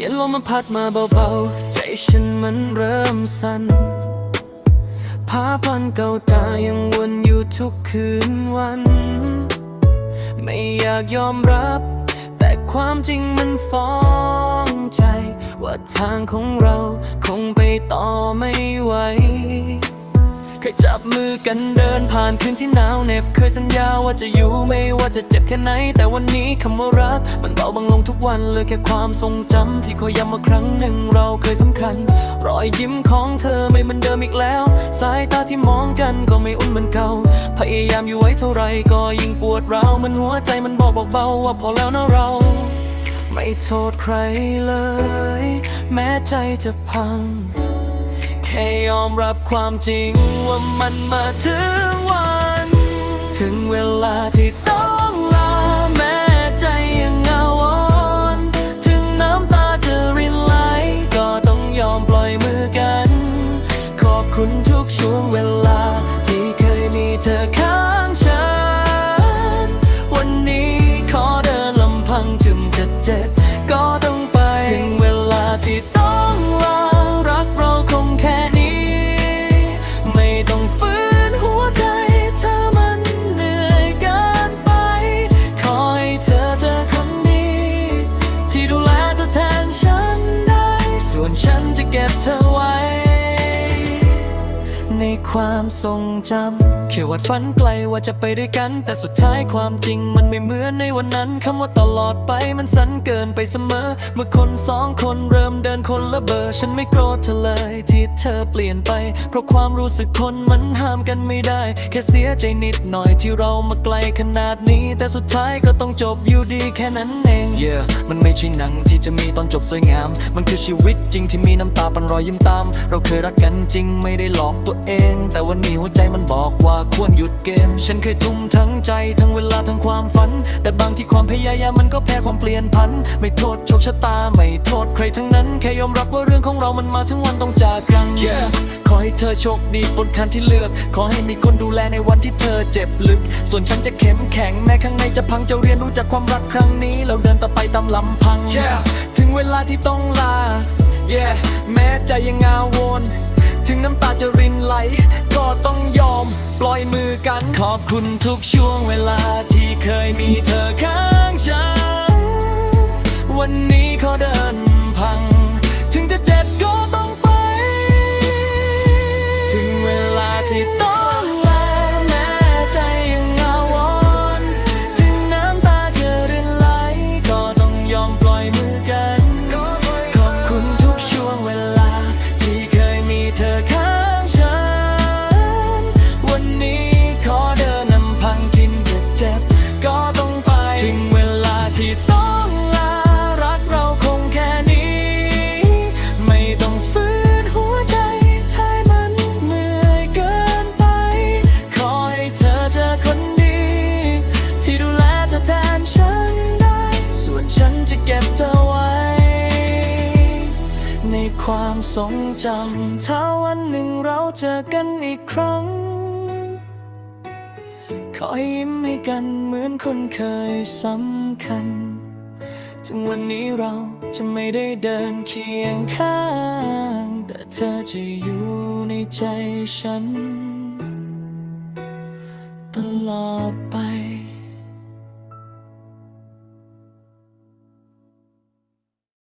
ยันลมมันพัดมาเบาๆ ใจฉันมันเริ่มสั่นภาพันเก่าตายังวนอยู่ทุกคืนวัน ไม่อยากยอมรับ แต่ความจริงมันฟ้องใจ ว่าทางของเราคงไปต่อไม่ไหว เคยจับมือกันเดินผ่านคืนที่หนาวเหน็บ เคยสัญญาว่าจะอยู่ไม่ว่าจะเจ็บแค่ไหน แต่วันนี้คำว่ารัก มันเบาบางลงทุกวันเลยแค่ความทรงจำที่คอยย้ำว่าครั้งหนึ่งเราเคยสำคัญ รอยยิ้มของเธอไม่เหมือนเดิมอีกแล้ว สายตาที่มองกันก็ไม่อุ่นเหมือนเก่า พยายามอยู่ไว้เท่าไรก็ยิ่งปวดร้าวมันหัวใจมันบอกบอกเบาว่าพอแล้วนะเรา ไม่โทษใครเลย แม้ใจจะพัง แค่ยอมรับ ความจริงว่ามันมาถึงวัน ถึงเวลาที่ต้องลาแม้ใจยังเหงาวนถึงน้ำตาจะรินไหล ก็ต้องยอมปล่อยมือกัน ขอบคุณทุกช่วงเวลาที่เคยมีเธอข้า ความทรงจำ แค่วัดฝันไกลว่าจะไปด้วยกัน แต่สุดท้ายความจริงมันไม่เหมือนในวันนั้นคำว่าตลอดไปมันสั้นเกินไปเสมอ เมื่อคนสองคนเริ่มเดินคนละเบอร์ฉันไม่โกรธเธอเลยที่เธอเปลี่ยนไป เพราะความรู้สึกคนมันห้ามกันไม่ได้ แค่เสียใจนิดหน่อยที่เรามาไกลขนาดนี้ แต่สุดท้ายก็ต้องจบอยู่ดีแค่นั้นเอง yeah มันไม่ใช่หนังที่จะมีตอนจบสวยงาม มันคือชีวิตจริงที่มีน้ำตาปันรอยยิ้มตาม เราเคยรักกันจริงไม่ได้หลอกตัวเอง แต่วันนี้หัวใจมันบอกว่าควรหยุดเกม ฉันเคยทุ่มทั้งใจทั้งเวลาทั้งความฝัน แต่บางที่ความพยายามมันก็แพ้ความเปลี่ยนพัน ไม่โทษโชคชะตาไม่โทษใครทั้งนั้น แค่ยอมรับว่าเรื่องของเรามันมาถึงวันต้องจากกัน yeah ขอให้เธอโชคดีบนคันที่เลือก ขอให้มีคนดูแลในวันที่เธอเจ็บลึก ส่วนฉันจะเข้มแข็งแม้ข้างในจะพังจะเรียนรู้จากความรักครั้งนี้ เราเดินต่อไปตามลำพัง yeah ถึงเวลาที่ต้องลา yeah แม้ใจยังงาวน ถึงน้ำตาจะรินไหล ก็ต้องยอม ปล่อยมือกันขอบคุณทุกช่วงเวลาที่เคยมีเธอข้าง ก็บเธอไว้ ในความทรงจำถ้าวันหนึ่งเราเจอกันอีกครั้ง ขอให้ยิ้มให้กันเหมือนคนเคยสำคัญ ถึงวันนี้เราจะไม่ได้เดินเคียงข้าง แต่เธอจะอยู่ในใจฉัน ตลอดไป